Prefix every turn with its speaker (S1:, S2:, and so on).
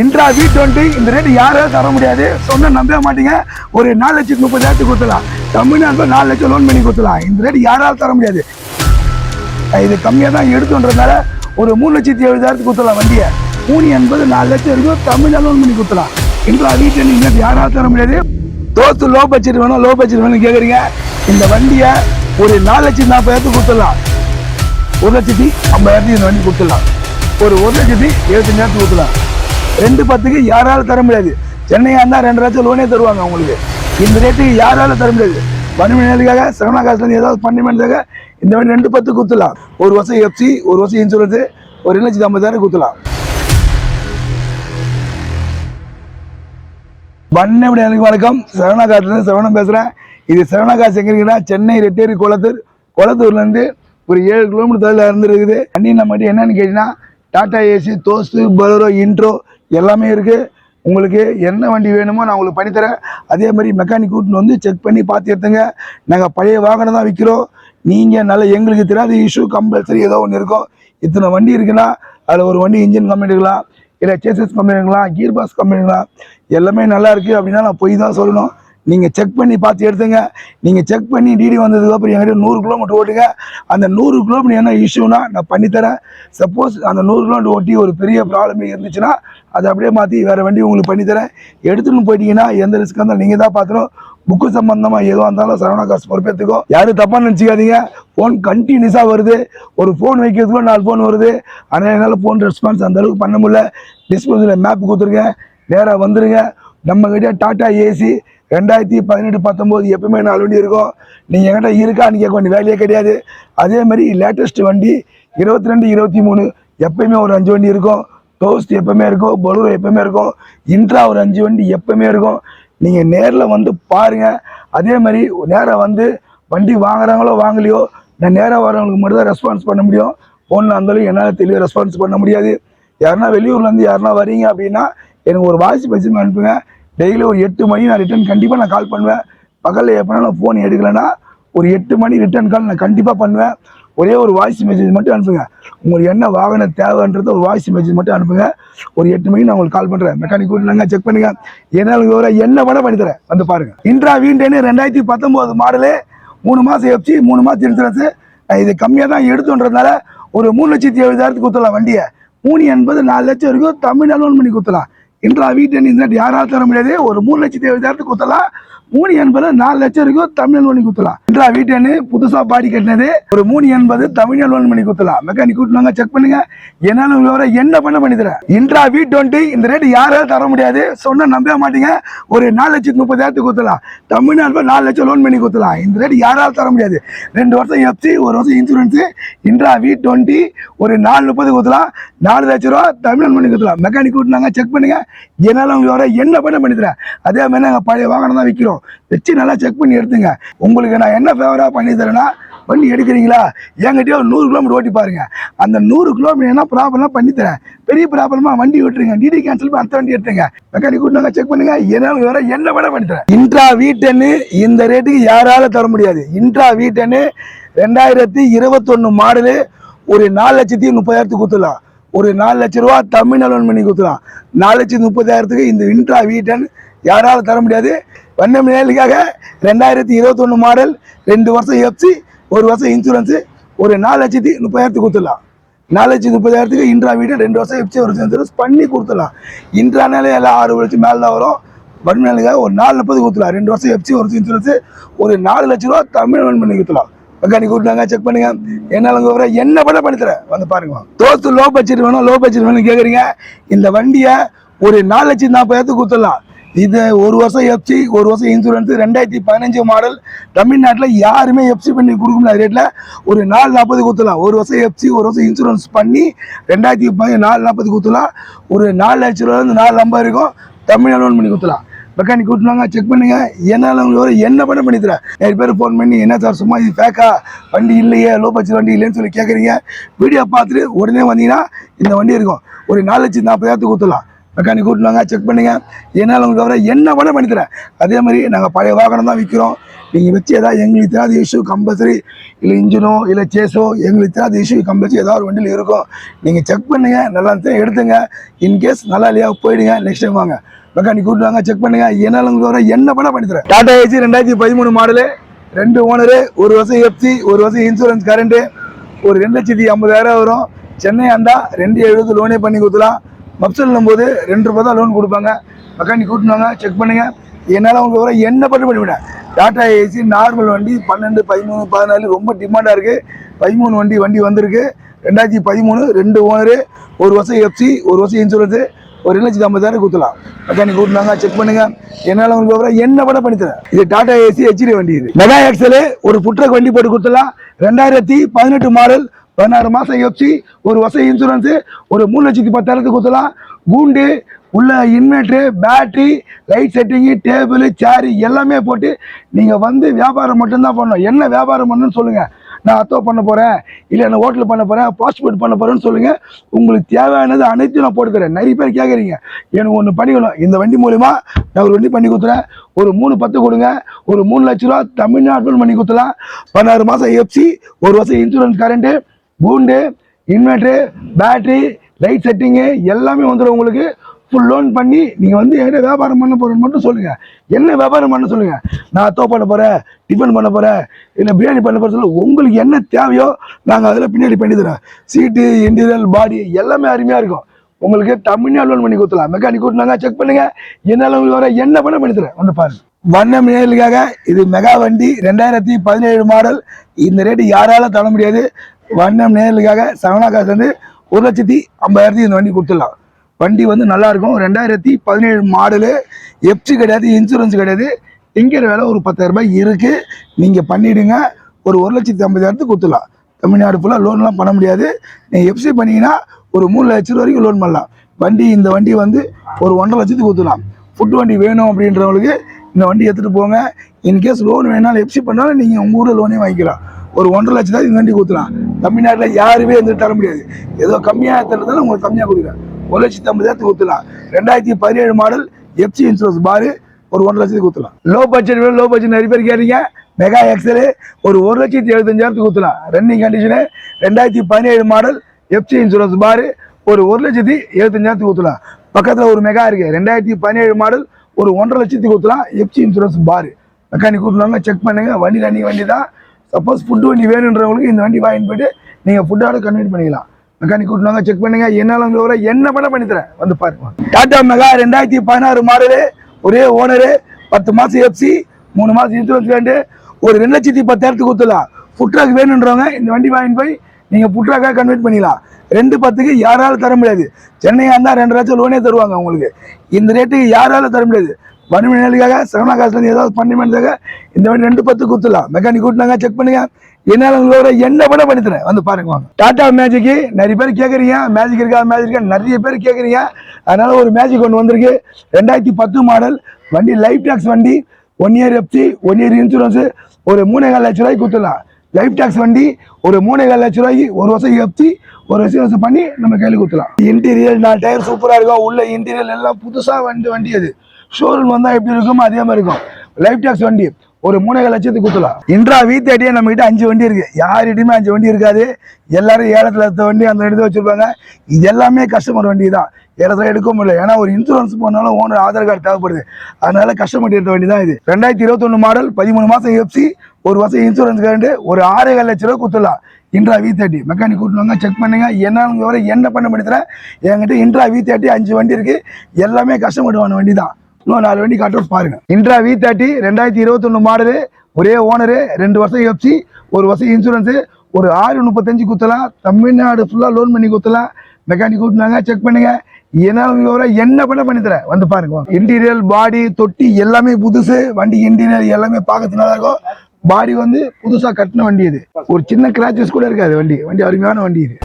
S1: Intra V twenty இந்த rate யாரும் தர முடியாது? சொன்ன நம்பவே மாட்டீங்க. ஒரு நாலு லட்சத்து முப்பதாயிரத்துக்கு கொடுத்துலாம் தமிழ்நாட்டில் நாலு லட்சம் லோன் பண்ணி கொடுத்துலாம் இந்த ரேட் யாராலும் தர முடியாது. இது கம்மியாக தான் எடுத்துன்றதுனால ஒரு மூணு லட்சத்தி எழுபதாயிரத்துக்கு கொடுத்துலாம் வண்டியை. மூணு எண்பது நாலு லட்சம் இருக்கும். தமிழ்நாடு லோன் பண்ணி கொடுத்துலாம் இன்ட்ரா வி டுவெண்ட்டி இந்த rate யாராலும் தர முடியாது? தோத்து லோ பட்ஜெட் வேணும் லோ பட்ஜெட் வேணும் கேட்குறீங்க இந்த வண்டியை ஒரு நாலு லட்சத்தி நாற்பதாயிரத்துக்கு கொடுத்துடலாம். ஒரு லட்சத்தி ஐம்பதாயிரத்துக்கு இந்த வண்டி கொடுத்துடலாம். ஒரு ஒரு லட்சத்தி எழுபத்தஞ்சாயிரத்துக்கு கொடுத்துடலாம். ரெண்டு பத்துக்கு யாராலும் தர முடியாது. சென்னையாக இருந்தால் ரெண்டு லட்சம் லோனே தருவாங்க அவங்களுக்கு. இந்த ரேட்டுக்கு யாராலும் தர முடியாது. பன்னெண்டு சரவணா செவனா இருந்து ஏதாவது பன்னெண்டுக்காக இந்த மாதிரி ரெண்டு பத்து குத்துலாம். ஒரு வருஷம் எஃப்சி ஒரு வருஷம் இன்சூரன்ஸு ஒரு லட்சத்தி ஐம்பதாயிரம் குத்துலாம். பண்ண எனக்கு வணக்கம். சரவணா காட்டுலேருந்து சரவணம் பேசுகிறேன் இது சரவணா காசு எங்கே இருக்குன்னா சென்னை ரெட்டேரி குளத்தூர் குளத்தூர்லேருந்து ஒரு ஏழு கிலோமீட்டர் தொலைவில் இருந்துருக்குது வண்டி நம்மகிட்ட என்னன்னு கேட்டிங்கன்னா டாடா ஏசி தோஸ்து பலரோ இன்ட்ரோ எல்லாமே இருக்குது உங்களுக்கு என்ன வண்டி வேணுமோ நான் உங்களுக்கு பண்ணித்தரேன் அதே மாதிரி மெக்கானிக் கூட்டின்னு வந்து செக் பண்ணி பார்த்து எடுத்துங்க. நாங்கள் பழைய வாகனம் தான் விற்கிறோம் நீங்கள் நல்ல எங்களுக்கு தெரியாத இஷ்யூ கம்பல்சரி ஏதோ ஒன்று இருக்கும். இத்தனை வண்டி இருக்குன்னா அதில் ஒரு வண்டி இன்ஜின் கம்பெனி இருக்கலாம் இல்லை சேசஸ் கம்பெனிங்களா கீர் பாஸ் கம்பெனிங்களா எல்லாமே நல்லா இருக்குது அப்படின்னா நான் போய் தான் சொல்லணும். நீங்கள் செக் பண்ணி பார்த்து எடுத்துங்க. நீங்கள் செக் பண்ணி டிடி வந்ததுக்கப்புறம் என்கிட்ட நூறு கிலோமீட்டர் ஓட்டுங்க. அந்த நூறு கிலோமீட்டர் என்ன இஷ்யூனா நான் பண்ணித்தரேன். சப்போஸ் அந்த நூறு கிலோமீட்டர் ஓட்டி ஒரு பெரிய ப்ராப்ளம் இருந்துச்சுன்னா அதை அப்படியே மாற்றி வேறு வண்டி உங்களுக்கு பண்ணித்தரேன். எடுத்துன்னு போயிட்டீங்கன்னா எந்த ரிஸ்க் இருந்தாலும் நீங்கள் தான் பார்த்துரும் புக்கு சம்பந்தமாக எதுவாக இருந்தாலும் சரவணா காசு பொறுப்பேற்றுக்கோ யாரும் தப்பாக நினச்சிக்காதீங்க. ஃபோன் கண்டினியூஸாக வருது. ஒரு ஃபோன் வைக்கிறதுக்குள்ள நாலு ஃபோன் வருது. ஆனால் என்னால் ஃபோன் ரெஸ்பான்ஸ் அந்த அளவுக்கு பண்ண முடியல. டிஸ்பிளேல மேப் கொடுத்துருங்க நேராக வந்துடுங்க நம்மக்கிட்ட டாட்டா ஏசி ரெண்டாயிரத்தி பதினெட்டு பத்தொம்போது எப்பவுமே நாலு வண்டி இருக்கும். நீங்கள் என்கிட்ட இருக்கான்னு கேட்க வேண்டிய வேலையே கிடையாது. அதே மாதிரி லேட்டஸ்ட் வண்டி இருபத்தி ரெண்டு இருபத்தி மூணு எப்பயுமே ஒரு அஞ்சு வண்டி இருக்கும். டோஸ்ட் எப்பவுமே இருக்கும். பொலூரோ எப்பவுமே இருக்கும். இன்ட்ரா ஒரு அஞ்சு வண்டி எப்பவுமே இருக்கும். நீங்கள் நேரில் வந்து பாருங்கள் அதே மாதிரி நேராக வந்து வண்டி வாங்குறாங்களோ வாங்கலையோ நான் நேராக வரவங்களுக்கு மட்டும் தான் ரெஸ்பான்ஸ் பண்ண முடியும். ஃபோனில் இருந்தாலும் என்னால் தெளிவாக ரெஸ்பான்ஸ் பண்ண முடியாது. யாருன்னா வெளியூர்லேருந்து யாருன்னா வரீங்க அப்படின்னா எனக்கு ஒரு வாய்ஸ் மெசேஜ் அனுப்புங்க. டெய்லி ஒரு எட்டு மணி நான் ரிட்டர்ன் கண்டிப்பாக நான் கால் பண்ணுவேன். பகலில் எப்போனா நான் ஃபோன் எடுக்கலைன்னா ஒரு எட்டு மணி ரிட்டர்ன் கால் நான் கண்டிப்பாக பண்ணுவேன். ஒரே ஒரு வாய்ஸ் மெசேஜ் மட்டும் அனுப்புங்க. உங்களுக்கு என்ன வாகனம் தேவைன்றது ஒரு வாய்ஸ் மெசேஜ் மட்டும் அனுப்புங்க. ஒரு எட்டு மணிக்கு நான் உங்களுக்கு கால் பண்ணுறேன் மெக்கானிக் கூட்டினாங்க செக் பண்ணுங்க. என்னால் விவரம் என்ன வேணால் பண்ணி தரேன். வந்து பாருங்கள் இன்ட்ரா வீண்டேன்னு ரெண்டாயிரத்தி பத்தொம்போது மாடலு மூணு மாதம் எஃப்சி மூணு மாதம் இன்சூரன்ஸு இது கம்மியாக தான் எடுத்துன்றதுனால ஒரு மூணு லட்சத்தி எழுபதாயிரத்துக்கு கொடுத்துடலாம் வண்டியை. மூணு எண்பது நாலு லட்சம் வரைக்கும் தமிழ்நாடு லோன் பண்ணி கொடுத்துடலாம் இன்ட்ரா வீட்டு இந்த யாராலும் தர முடியாது. ஒரு மூணு லட்சத்தி எழுபதாயிரத்துக்கு குத்தலாம் மூணு எண்பது நாலு லட்சம் வரைக்கும் தமிழ் லோன் பண்ணி கொடுத்தலாம் இன்ட்ரா வீட்டு புதுசா பாடி கட்டினது ஒரு மூணு எண்பது தமிழ் லோன் பண்ணி குத்தலாம் மெக்கானிக் கூட்டினாங்க செக் பண்ணுங்க. என்னால விவரம் என்ன பண்ண பண்ணி தரேன்? இன்ட்ரா வி டுவெண்ட்டி இந்த ரேட் யாராலும் தர முடியாது. சொன்னா நம்பவே மாட்டீங்க. ஒரு நாலு லட்சத்து முப்பதாயிரத்துக்கு குத்தலாம் தமிழ்நாடு நாலு லட்சம் லோன் பண்ணி குத்தலாம் இந்த ரேட் யாராவது தர முடியாது. ரெண்டு வருஷம் எஃப்சி ஒரு வருஷம் இன்சூரன்ஸ் இன்ட்ரா வீ டுவெண்ட்டி ஒரு நாலு முப்பது குத்தலாம் நாலு லட்ச ரூபா தமிழ் பண்ணி குத்தலாம் மெக்கானிக் கூட்டினாங்க செக் பண்ணுங்க. என்னாலும் உங்க விவரம் என்ன பண்ண பண்ணித்தரேன் அதே மாதிரி நாங்கள் பழைய வாகனம் தான் விற்கிறோம் வச்சு நல்லா செக் பண்ணி எடுத்துங்க. உங்களுக்கு நான் என்ன ஃபேவராக பண்ணி தரேன்னா எடுக்கிறீங்களா? என்கிட்டயே ஒரு நூறு கிலோமீட்டர் ஓட்டி பாருங்க. அந்த நூறு கிலோமீட்டர் என்ன ப்ராப்ளம்லாம் பண்ணித்தரேன் பெரிய ப்ராப்ளமாக வண்டி விட்டுருங்க. டிடி கேன்சல் பண்ணி அடுத்த வண்டி எடுத்துங்க. மெக்கானிக் கூட்டினாங்க செக் பண்ணுங்க. என்னால் வேற என்ன பண்ண பண்ணித்தரேன் இன்ட்ரா வீட்டன்னு இந்த ரேட்டுக்கு யாரால தர முடியாது. இன்ட்ரா வீட்டன்னு ரெண்டாயிரத்தி இருபத்தொன்னு மாடலு ஒரு நாலு லட்சத்தி முப்பதாயிரத்துக்கு கொடுத்துடலாம். ஒரு நாலு லட்ச ரூபா தமிழ் லோன் பண்ணி கொடுத்துலாம் நாலு லட்சத்தி முப்பதாயிரத்துக்கு இந்த இன்ட்ரா வீட்டன் யாராலும் தர முடியாது. வண்ணம் நேலுக்காக ரெண்டாயிரத்தி இருபத்தொன்று மாடல் ரெண்டு வருஷம் எஃப்சி ஒரு வருஷம் இன்சூரன்ஸு ஒரு நாலு லட்சத்தி முப்பதாயிரத்துக்கு கொடுத்துடலாம். நாலு லட்சத்தி முப்பதாயிரத்துக்கு இன்ட்ரா வீடு ரெண்டு வருஷம் எஃப்சி ஒரு இன்சூரன்ஸ் பண்ணி கொடுத்துடலாம். இன்ட்ரானாலே எல்லாம் ஆறு லட்சம் மேலே தான் வரும். வன்மேலுக்காக ஒரு நாலு முப்பது கொடுத்துலாம் ரெண்டு வருஷம் எஃப்சி ஒரு இன்சூரன்ஸு ஒரு நாலு லட்ச ரூபா தமிழ் பண்ணி கொடுத்துலாம் மெக்கானிக் கூட்டினாங்க செக் பண்ணுங்க. என்னால உங்க விவரம் என்ன பண்ண பண்ணி வந்து பாருங்க. தோத்து லோ பட்ஜெட் வேணும் லோ பட்ஜெட் வேணும் கேட்குறீங்க இந்த வண்டியை ஒரு நாலு லட்சத்தி நாற்பதாயிரத்துக்கு கொடுத்துடலாம். இது ஒரு வருஷம் எஃப்சி ஒரு வருஷம் இன்சூரன்ஸ் ரெண்டாயிரத்தி பதினஞ்சு மாடல் தமிழ்நாட்டில் யாருமே எஃப்சி பண்ணி கொடுக்க முடியாது ரேட்டில் ஒரு நாலு நாற்பது கொடுத்துலாம் ஒரு வருஷம் எஃப்சி ஒரு வருஷம் இன்சூரன்ஸ் பண்ணி ரெண்டாயிரத்தி பதி நாலு நாற்பது கொடுத்துலாம் ஒரு நாலு லட்ச ரூபாயிலேருந்து நாலு ஐம்பது இருக்கும் தமிழ்நாடு லோன் பண்ணி கொடுத்துலாம் மெக்கானிக் கூட்டினாங்க செக் பண்ணுங்க. என்னால் உங்களுக்கு என்ன பண்ண பண்ணி தரேன் நிறைய பேர் ஃபோன் பண்ணி என்ன சார் சும்மா இது ஃபேக்கா வண்டி இல்லையே லோ பட்ஜெட் வண்டி இல்லைன்னு சொல்லி கேட்குறீங்க வீடியோ பார்த்துட்டு உடனே வந்தீங்கன்னா இந்த வண்டி இருக்கும். ஒரு நாலு லட்சத்து நாற்பதாயிரத்துக்கு கொடுத்துடலாம். மெக்கானிக் கூட்டினாங்க செக் பண்ணுங்க. என்னால் உங்களுக்கு தவிர என்ன பண்ண பண்ணி தரேன் அதே மாதிரி நாங்கள் பழைய வாகனம் தான் விற்கிறோம் நீங்கள் வச்சு ஏதாவது எங்களுக்கு தெரியாத இஷ்யூ கம்பல்சரி இல்லை இன்ஜினோ இல்லை சேஸோ எங்களுக்கு தெரியாத இஷ்யூ கம்பல்சரி ஏதாவது ஒரு வண்டியில் இருக்கும். நீங்கள் செக் பண்ணுங்கள் நல்லா இருந்துச்சு எடுத்துங்க. இன்கேஸ் நல்லா இல்லையா போயிடுங்க நெக்ஸ்ட் டைம் வாங்க. மெக்கானிக் வாங்க செக் பண்ணுங்க. என்னால் உங்களுக்கு வர என்ன வேணா பண்ணித்தரேன் டாடா ஏசி ரெண்டாயிரத்தி பதிமூணு மாடலு ரெண்டு ஓனரு ஒரு வருஷம் எஃப்சி ஒரு வருஷம் இன்சூரன்ஸ் கரண்ட்டு ஒரு ரெண்டு லட்சத்தி ஐம்பதாயிரம் வரும். சென்னை ஆண்டா ரெண்டு எழுபது லோனே பண்ணி கொடுத்துலாம் மப்சல்னும் போது ரெண்டு ரூபா தான் லோன் கொடுப்பாங்க. மெக்கானிக் கூட்டினாங்க செக் பண்ணுங்கள் என்னால் உங்களுக்கு வர என்ன பண்ணி பண்ணிவிட்டேன் டாடா ஏசி நார்மல் வண்டி பன்னெண்டு பதிமூணு பதினாலு ரொம்ப டிமாண்டாக இருக்குது பதிமூணு வண்டி வண்டி வந்திருக்கு. ரெண்டாயிரத்தி பதிமூணு ரெண்டு ஓனரு ஒரு வருஷம் எஃப்சி ஒரு வருஷம் இன்சூரன்ஸு ஒரு ரெண்டு லட்சத்தி ஐம்பதாயிரம் கொடுத்துலாம் மெக்கானிக் கூட்டினாங்க செக் பண்ணுங்க. என்னால் உங்களுக்கு விவரம் என்ன படம் பண்ணித்தரேன் இது டாடா ஏசி ஹெச்டி வண்டி இது. மெகா எக்ஸலு ஒரு புட்ரக் வண்டி போட்டு கொடுத்துலாம் ரெண்டாயிரத்தி பதினெட்டு மாடல் பதினாறு மாதம் எஃப்சி ஒரு வருஷம் இன்சூரன்ஸு ஒரு மூணு லட்சத்தி பத்தாயிரத்துக்கு கொடுத்துலாம் கூண்டு உள்ள inverter battery light setting table chair எல்லாமே போட்டு நீங்கள் வந்து வியாபாரம் மட்டும்தான் பண்ணணும். என்ன வியாபாரம் பண்ணணும்னு சொல்லுங்கள் நான் அத்தோ பண்ண போகிறேன் இல்லை நான் ஹோட்டல் பண்ண போகிறேன் பாஸ்போர்ட் பண்ண போகிறேன்னு சொல்லுங்கள் உங்களுக்கு தேவையானது அனைத்தையும் நான் போட்டுக்கிறேன். நிறைய பேர் கேட்குறீங்க எனக்கு ஒன்று பண்ணிக்கணும். இந்த வண்டி மூலிமா நான் ஒரு வண்டி பண்ணி கொடுத்துறேன். ஒரு மூணு பத்து கொடுங்க. ஒரு மூணு லட்ச ரூபா தமிழ்நாட்டில் பண்ணி கொடுத்துலாம் பதினாறு மாதம் எஃப்சி ஒரு வருஷம் இன்சூரன்ஸ் கரண்ட்டு பூண்டு இன்வெர்ட்ரு பேட்ரி லைட் செட்டிங்கு எல்லாமே வந்துடும் உங்களுக்கு. ஃபுல் லோன் பண்ணி நீங்கள் வந்து என்கிட்ட வியாபாரம் பண்ண போகிறேன்னு மட்டும் சொல்லுங்கள் என்ன வியாபாரம் பண்ண சொல்லுங்கள் நான் அத்தோ பண்ண போகிறேன் டிஃபன் பண்ண போகிறேன் இல்லை பிரியாணி பண்ண போகிறேன் சொல்ல உங்களுக்கு என்ன தேவையோ நாங்கள் அதில் பின்னாடி பண்ணி தரோம் சீட்டு இன்டீரியல் பாடி எல்லாமே அருமையாக இருக்கும். உங்களுக்கு தமிழ்நாடு லோன் பண்ணி கொடுத்துலாம் மெக்கானிக் கூட்டினாங்க செக் பண்ணுங்கள் என்னால் உங்களுக்கு வர என்ன பண்ண பண்ணி தரேன் வந்து பாருங்க. வண்ணம் நேர்களுக்காக இது மெகா வண்டி ரெண்டாயிரத்தி பதினேழு மாடல் இந்த ரேட்டு யாராலும் தர முடியாது? வண்ணம் நேர்களுக்காக செவனா காசு வந்து ஒரு லட்சத்தி ஐம்பதாயிரத்தி இந்த வண்டி கொடுத்துடலாம். வண்டி வந்து நல்லாயிருக்கும். ரெண்டாயிரத்தி பதினேழு மாடலு. எஃப்சி கிடையாது இன்சூரன்ஸ் கிடையாது. டிங்கர் வேலை ஒரு பத்தாயிரரூபாய் இருக்குது இருக்கு. பண்ணிவிடுங்க ஒரு ஒரு லட்சத்தி ஐம்பதாயிரத்துக்கு கொடுத்துடலாம். தமிழ்நாடு ஃபுல்லாக லோன்லாம் பண்ண முடியாது. நீங்கள் எஃப்சி பண்ணிங்கன்னா ஒரு மூணு லட்சம் ரூபா வரைக்கும் லோன் பண்ணலாம். வண்டி இந்த வண்டி வந்து ஒரு ஒன்றரை லட்சத்துக்கு கொடுத்துடலாம். ஃபுட் வண்டி வேணும் அப்படின்றவங்களுக்கு இந்த வண்டி எடுத்துகிட்டு போங்க. இன்கேஸ் லோன் வேணாலும் எஃப்சி பண்ணாலும் நீங்கள் உங்கள் ஊரில் லோனே வாங்கிக்கலாம். ஒரு ஒன்றரை லட்சம் தான் இந்த வண்டி கொடுத்துலாம் தமிழ்நாட்டில் யாருமே எந்த தர முடியாது. ஏதோ கம்மியாக தரதால உங்களுக்கு கம்மியாக கொடுக்குறேன். ஒரு லட்சத்தி ஐம்பதாயிரத்துக்கு கொடுத்துலாம் ரெண்டாயிரத்தி பதினேழு மாடல் எஃப்சி இன்சூரன்ஸ் பாரு ஒரு ஒன்றரை லட்சத்துக்கு கொடுத்துலாம் லோ பட்ஜெட் வேணும் லோ பட்ஜெட் நிறைய பேர் கேட்டீங்க. மெகா எக்ஸலு ஒரு ஒரு லட்சத்தி எழுபத்தஞ்சாயிரத்துக்கு கொடுத்துலாம் ரன்னிங் கண்டிஷனு ரெண்டாயிரத்தி பதினேழு மாடல் எஃப்சி இன்சூரன்ஸ் பாரு ஒரு ஒரு லட்சத்தி எழுபத்தஞ்சாயிரத்துக்கு கொடுத்துலாம் பக்கத்தில் ஒரு மெகா இருக்குது ரெண்டாயிரத்தி பதினேழு மாடல் ஒரு ஒன்றரை லட்சத்துக்கு கொடுத்துலாம் எஃப்சி இன்சூரன்ஸ் பாரு மெக்கானிக் கூட்டினாங்க செக் பண்ணுங்க. வண்டி ரன்னிங் வண்டி தான். சப்போஸ் ஃபுட்டு வண்டி வேணுன்றவங்களுக்கு இந்த வண்டி வாங்கிட்டு போயிட்டு நீங்கள் ஃபுட்டோட கன்வெர்ட் பண்ணிக்கலாம். மெக்கானிக் கூட்டினாங்க செக் பண்ணுங்க. என்னாலும் தவிர என்ன பண்ண பண்ணித்தரேன் வந்து பாருங்க. டாடா மெகா ரெண்டாயிரத்தி பதினாறு மாடலு ஒரே ஓனரு பத்து மாதம் எஃப்சி மூணு மாதம் இன்சூரன்ஸ் வேண்டு. ஒரு ரெண்டு லட்சத்தி பத்தாயிரத்துக்கு கொடுத்துடலாம். ஃபுட் ட்ராக் வேணுன்றவங்க இந்த வண்டி வாங்கிட்டு போய் நீங்கள் ஃபுட் கன்வெர்ட் பண்ணிக்கலாம் ரெண்டு பத்துக்கு யாராலும் தர முடியாது. சென்னையாக இருந்தால் ரெண்டு லட்சம் லோனே தருவாங்க உங்களுக்கு. இந்த ரேட்டுக்கு யாராலும் தர முடியாது. வறுமை நிலைக்காக சரவணா காசுலேருந்து ஏதாவது பண்ணி பண்ணுறதுக்காக இந்த வண்டி ரெண்டு பத்து கொடுத்துடலாம். மெக்கானிக் கூட்டினாங்க செக் பண்ணுங்க. என்னால் உங்களோட என்ன பண்ண பண்ணி தரேன் வந்து பாருங்க வாங்க. டாடா மேஜிக்கு நிறைய பேர் கேட்குறீங்க மேஜிக் இருக்கா மேஜிக் இருக்கா நிறைய பேர் கேட்குறீங்க அதனால ஒரு மேஜிக் ஒன்று வந்திருக்கு. ரெண்டாயிரத்தி பத்து மாடல் வண்டி லைஃப் டேக்ஸ் வண்டி. One year FC one year insurance ஒரு மூணேகால் லட்ச ரூபாய்க்கு கொடுத்துடலாம். லைஃப் டேக்ஸ் வண்டி ஒரு மூணேகால் லட்ச ரூபாய்க்கு ஒரு வருஷம் எஃப்சி ஒரு வருஷம் பண்ணி நம்ம கையில் கொடுத்துலாம் இன்டீரியர் நான் டயர் சூப்பராக இருக்கும். உள்ள இன்டீரியர் எல்லாம் புதுசாக வண்டி வண்டி அது. ஷோரூம் வந்தால் எப்படி இருக்குமோ அதே மாதிரி இருக்கும். லைஃப் டேக்ஸ் வண்டி ஒரு மூணு லட்சத்துக்கு கொடுத்துலாம் இன்ட்ரா வி தேர்ட்டியே நம்ம கிட்ட அஞ்சு வண்டி இருக்கு. யார்கிட்டயுமே அஞ்சு வண்டி இருக்காது. எல்லாரும் ஏலத்தில் எடுத்த வண்டி அந்த எடுத்து வச்சிருப்பாங்க. இது எல்லாமே கஸ்டமர் வண்டி தான். ஏலத்தில் எடுக்க முடியல. ஏன்னா ஒரு இன்சூரன்ஸ் போனாலும் ஓனர் ஆதார் கார்டு தேவைப்படுது. அதனால கஸ்டமர் எடுத்த வண்டி தான் இது. ரெண்டாயிரத்தி இருபத்தொன்று மாடல் பதிமூணு மாதம் எஃப்சி ஒரு வருஷம் இன்சூரன்ஸ் கரண்ட் ஒரு ஆறேகால் லட்ச ரூபா கொடுத்துடலாம் இன்ட்ரா வி தேர்ட்டி மெக்கானிக் கூட்டினாங்க செக் பண்ணுங்க. என்ன உங்க என்ன பண்ண முடித்துறேன் என்கிட்ட இன்ட்ரா வி தேர்ட்டி அஞ்சு வண்டி இருக்கு. எல்லாமே கஷ்டப்படுவான வண்டி தான். இன்னும் நாலு வண்டி காட்டுறோம் பாருங்க. இன்ட்ரா வி தேர்ட்டி ரெண்டாயிரத்தி இருபத்தொன்னு மாடலு ஒரே ஓனரு ரெண்டு வருஷம் எஃப்சி ஒரு வருஷம் இன்சூரன்ஸு ஒரு ஆறு முப்பத்தஞ்சு குத்தலாம் தமிழ்நாடு ஃபுல்லாக லோன் பண்ணி குத்தலாம் மெக்கானிக் கூட்டினாங்க செக் பண்ணுங்க. என்ன விவரம் என்ன பண்ண பண்ணி தரேன் வந்து பாருங்க. இன்டீரியர் பாடி தொட்டி எல்லாமே புதுசு. வண்டி இன்டீரியர் எல்லாமே பார்க்கறது நல்லா இருக்கும். பாடி வந்து புதுசாக கட்டின வண்டி இது. ஒரு சின்ன கிராச்சஸ் கூட இருக்காது வண்டி. வண்டி அருமையான வண்டி இது.